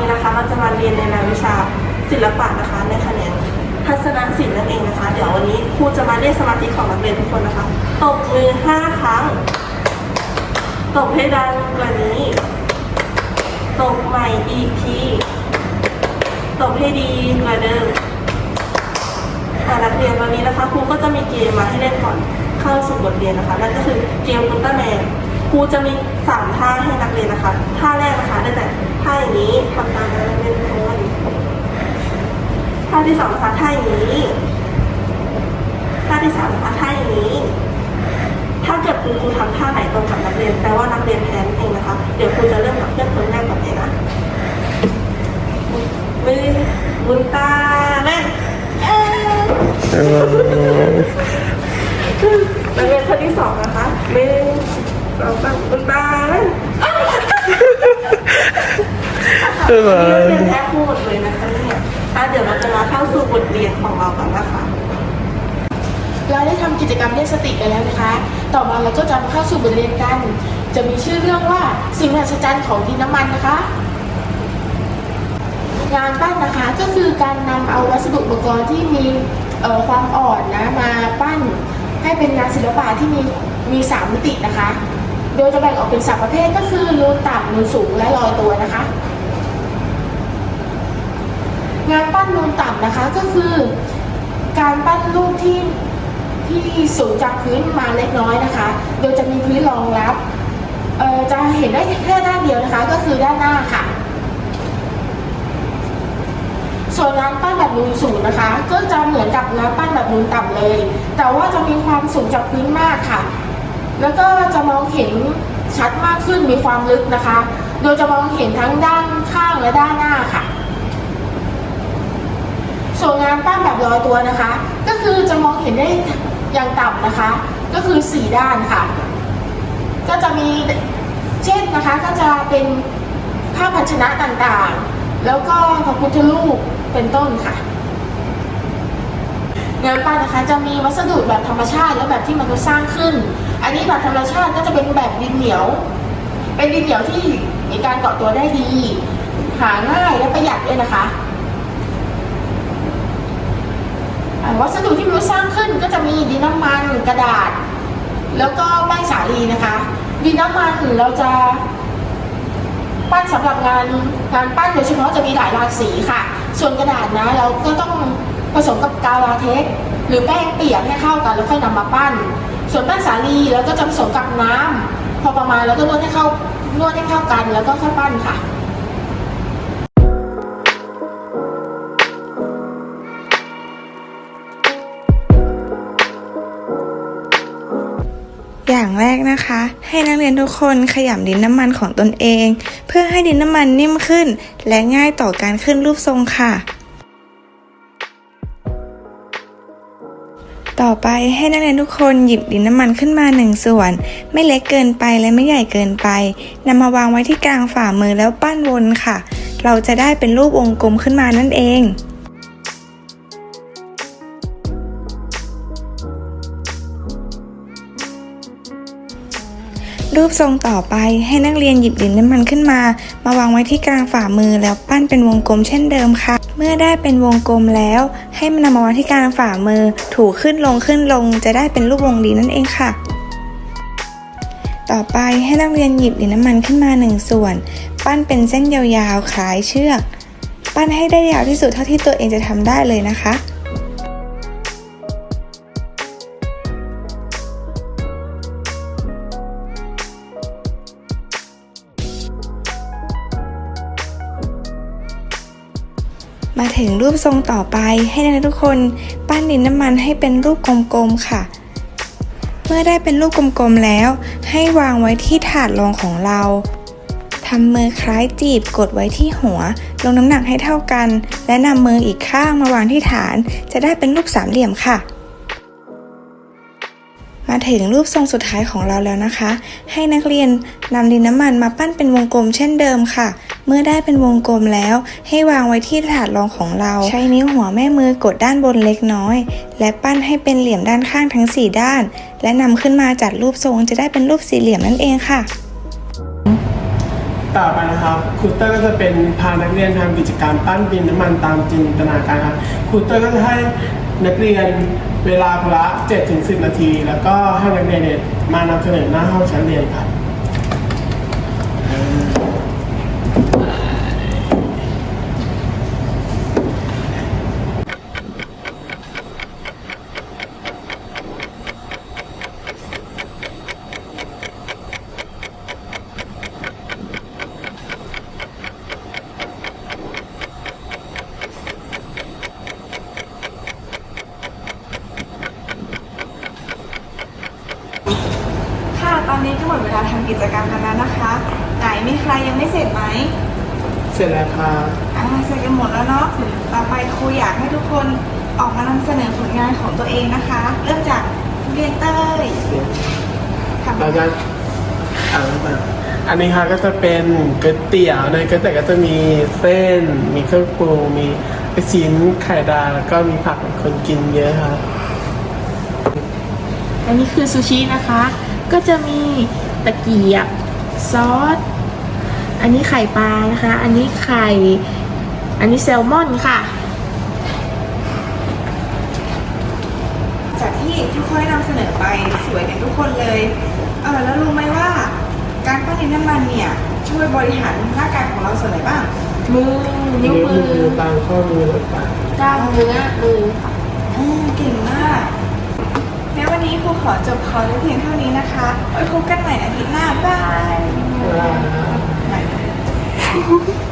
ี้นะคะ เราจะมาเรียนในแนววิชาศิลปะนะคะในคะแนนทัศนศิลป์นั่นเองนะคะ เดี๋ยววันนี้ครูจะมาเรียกสมาธิของนักเรียนทุกคนนะคะตบมือห้าครั้งตบให้ดังกว่านี้ตบใหม่อีกทีตบให้ดีกว่าเดิมนักเรียนวันนี้นะคะครูก็จะมีเกมมาให้เล่นก่อนเข้าสู่บทเรียนนะคะนั่นก็คือเกมอุลตร้าแมนครูจะมี สามท่าให้นักเรียนนะคะ ท่าแรกนะคะได้แต่ท่าอย่างนี้ทำตามนักเรียนทุกคนท่าที่สองนะคะท่าอย่างนี้ ท่าที่สามนะคะท่าอย่างนี้ ถ้าเกิดคุณครูทำท่าไหนตรงกับนักเรียนแปลว่านักเรียนแพ้นั่นเองนะคะ เดี๋ยวครูจะเริ่มกับเพื่อนคนแรกก่อนเลยนะมือมุนตาแม่เอ้ยนักเรียนคนที่สองนะคะหนึ่งสองสามคุณตา เรียนแพ้พูดเลยนะคะเนี่ยอะเดี๋ยวเราจะมาเข้าสู่บทเรียนของเรากันนะคะเราได้ทำกิจกรรมเรียกสติไปแล้วนะคะ ต่อมาเราก็จะมาเข้าสู่บทเรียนกัน จะมีชื่อเรื่องว่าสิ่งมหัศจรรย์ของดินน้ำมันนะคะ งานปั้นนะคะก็คือการนำเอาวัสดุอุปกรณ์ที่มีความอ่อนนะมาปั้นให้เป็นงานศิลปะที่มีมีสามมิตินะคะ โดยจะแบ่งออกเป็นสามประเภทก็คือนูนต่ำนูนสูงและลอยตัวนะคะ งานปั้นนูนต่ำนะคะก็คือ การปั้นรูปที่ที่สูงจากพื้นมาเล็กน้อยนะคะ โดยจะมีพื้นรองรับจะเห็นได้แค่ด้านเดียวนะคะ ก็คือด้านหน้าค่ะ ส่วนงานปั้นแบบนูนสูงนะคะ ก็จะเหมือนกับงานปั้นแบบนูนต่ำเลย แต่ว่าจะมีความสูงจากพื้นมากค่ะ แล้วก็จะมองเห็นชัดมากขึ้นมีความลึกนะคะ โดยจะมองเห็นทั้งด้านข้างและด้านหน้าค่ะ ส่วนงานปั้นแบบลอยตัวนะคะ ก็คือจะมองเห็นได้อย่างต่ำนะคะ ก็คือสี่ด้านค่ะ ก็จะมีเช่นนะคะก็จะเป็นภาพพันชนะต่างๆ แล้วก็พระพุทธรูปเป็นต้นค่ะ งานปั้นนะคะจะมีวัสดุแบบธรรมชาติและแบบที่มนุษย์สร้างขึ้น อันนี้แบบธรรมชาติก็จะเป็นแบบดินเหนียว เป็นดินเหนียวที่มีการเกาะตัวได้ดี หาง่ายและประหยัดด้วยนะคะ อ่า วัสดุที่มนุษย์สร้างขึ้นก็จะมีดินน้ำมันกระดาษ แล้วก็แป้งสาลีนะคะ ดินน้ำมันเราจะปั้นสำหรับงานงานปั้นโดยเฉพาะจะมีหลายรากสีค่ะ ส่วนกระดาษนะเราก็ต้องผสมกับกาวลาเท็กหรือแป้งเปียกให้เข้ากันแล้วค่อยนำมาปั้น ส่วนแป้งสาลีเราก็จะผสมกับน้ำพอประมาณแล้วก็นวดให้เข้านวดให้เข้ากันแล้วก็ค่อยปั้นค่ะ อย่างแรกนะคะ ให้นักเรียนทุกคนขยำดินน้ำมันของตนเอง เพื่อให้ดินน้ำมันนิ่มขึ้น และง่ายต่อการขึ้นรูปทรงค่ะ ต่อไปให้นักเรียนทุกคนหยิบดินน้ำมันขึ้นมาหนึ่งส่วน ไม่เล็กเกินไปและไม่ใหญ่เกินไปนำมาวางไว้ที่กลางฝ่ามือแล้วปั้นวนค่ะ เราจะได้เป็นรูปวงกลมขึ้นมานั่นเอง รูปทรงต่อไปให้นักเรียนหยิบดินน้ำมันขึ้นมา มาวางไว้ที่กลางฝ่ามือแล้วปั้นเป็นวงกลมเช่นเดิมค่ะ เมื่อได้เป็นวงกลมแล้ว ให้มันนำมาวางที่กลางฝ่ามือ ถูขึ้นลงขึ้นลง จะได้เป็นรูปวงรีนั่นเองค่ะ ต่อไปให้นักเรียนหยิบดินน้ำมันขึ้นมาหนึ่งส่วน ปั้นเป็นเส้นยาวๆคล้ายเชือก ปั้นให้ได้ยาวที่สุดเท่าที่ตัวเองจะทำได้เลยนะคะ มาถึงรูปทรงต่อไปให้นักเรียนทุกคนปั้นดินน้ำมันให้เป็นรูปกลมๆค่ะ เมื่อได้เป็นรูปกลมๆแล้ว ให้วางไว้ที่ถาดรองของเราทำมือคล้ายจีบกดไว้ที่หัว ลงน้ำหนักให้เท่ากัน และนำมืออีกข้างมาวางที่ฐาน จะได้เป็นรูปสามเหลี่ยมค่ะ มาถึงรูปทรงสุดท้ายของเราแล้วนะคะ ให้นักเรียนนำดินน้ำมันมาปั้นเป็นวงกลมเช่นเดิมค่ะ เมื่อได้เป็นวงกลมแล้ว ให้วางไว้ที่ถาดรองของเรา ใช้นิ้วหัวแม่มือกดด้านบนเล็กน้อย และปั้นให้เป็นเหลี่ยมด้านข้างทั้ง 4 ด้าน และนำขึ้นมาจัดรูปทรงจะได้เป็นรูปสี่เหลี่ยมนั่นเองค่ะต่อไปนะครับครูเตอร์ก็จะเป็นพานักเรียนทำกิจกรรมปั้นดินน้ำมันตามจินตนาการครับครูเตอร์ก็จะให้นักเรียน เวลาพละ7ถึง10 นาที แล้วก็ให้นักเรียนเนี่ยมานำเสนอหน้าห้องชั้นเรียนครับ ค่ะ ตอนนี้ก็หมดเว ลาทำกิจกรรมกันแล้วนะคะ ไหนมีใครยังไม่เสร็จไหมเสร็จแล้วครับอ่าเสร็จกันหมดแล้วเนาะต่อไปครูอยากให้ทุกคนออกมานำเสนอผลงานของตัวเองนะคะ เริ่มจากเรียนเต้ยทำแล้วก็อ่าอันนี้ค่ะก็จะเป็นก๋วยเตี๋ยวในก๋วยเตี๋ยวก็จะมีเส้น มีเครื่องปรุงมีลูกชิ้นไข่ดาวแล้วก็มีผักให้คนกินเยอะครับอันนี้คือซูชินะคะ ก็จะมี ตะเกียบซอส อันนี้ไข่ปลานะคะ อันนี้ไข่ อันนี้แซลมอนค่ะ จากที่ทุกคนได้นำเสนอไปสวยกันทุกคนเลยเออแล้วรู้ไหมว่าการปั้นดินน้ำมันเนี่ย ช่วยบริหารร่างกายของเราส่วนไหนบ้าง มือนิ้วมือตามข้อมือต่างกล้ามเนื้อมือค่ะอืมเก่งมากงั้ นวันนี้ครูขอจบคอร์สเพียงเท่านี้นะคะไว้พบกันใหม่อาทิตย์หน้าบ๊ายบาย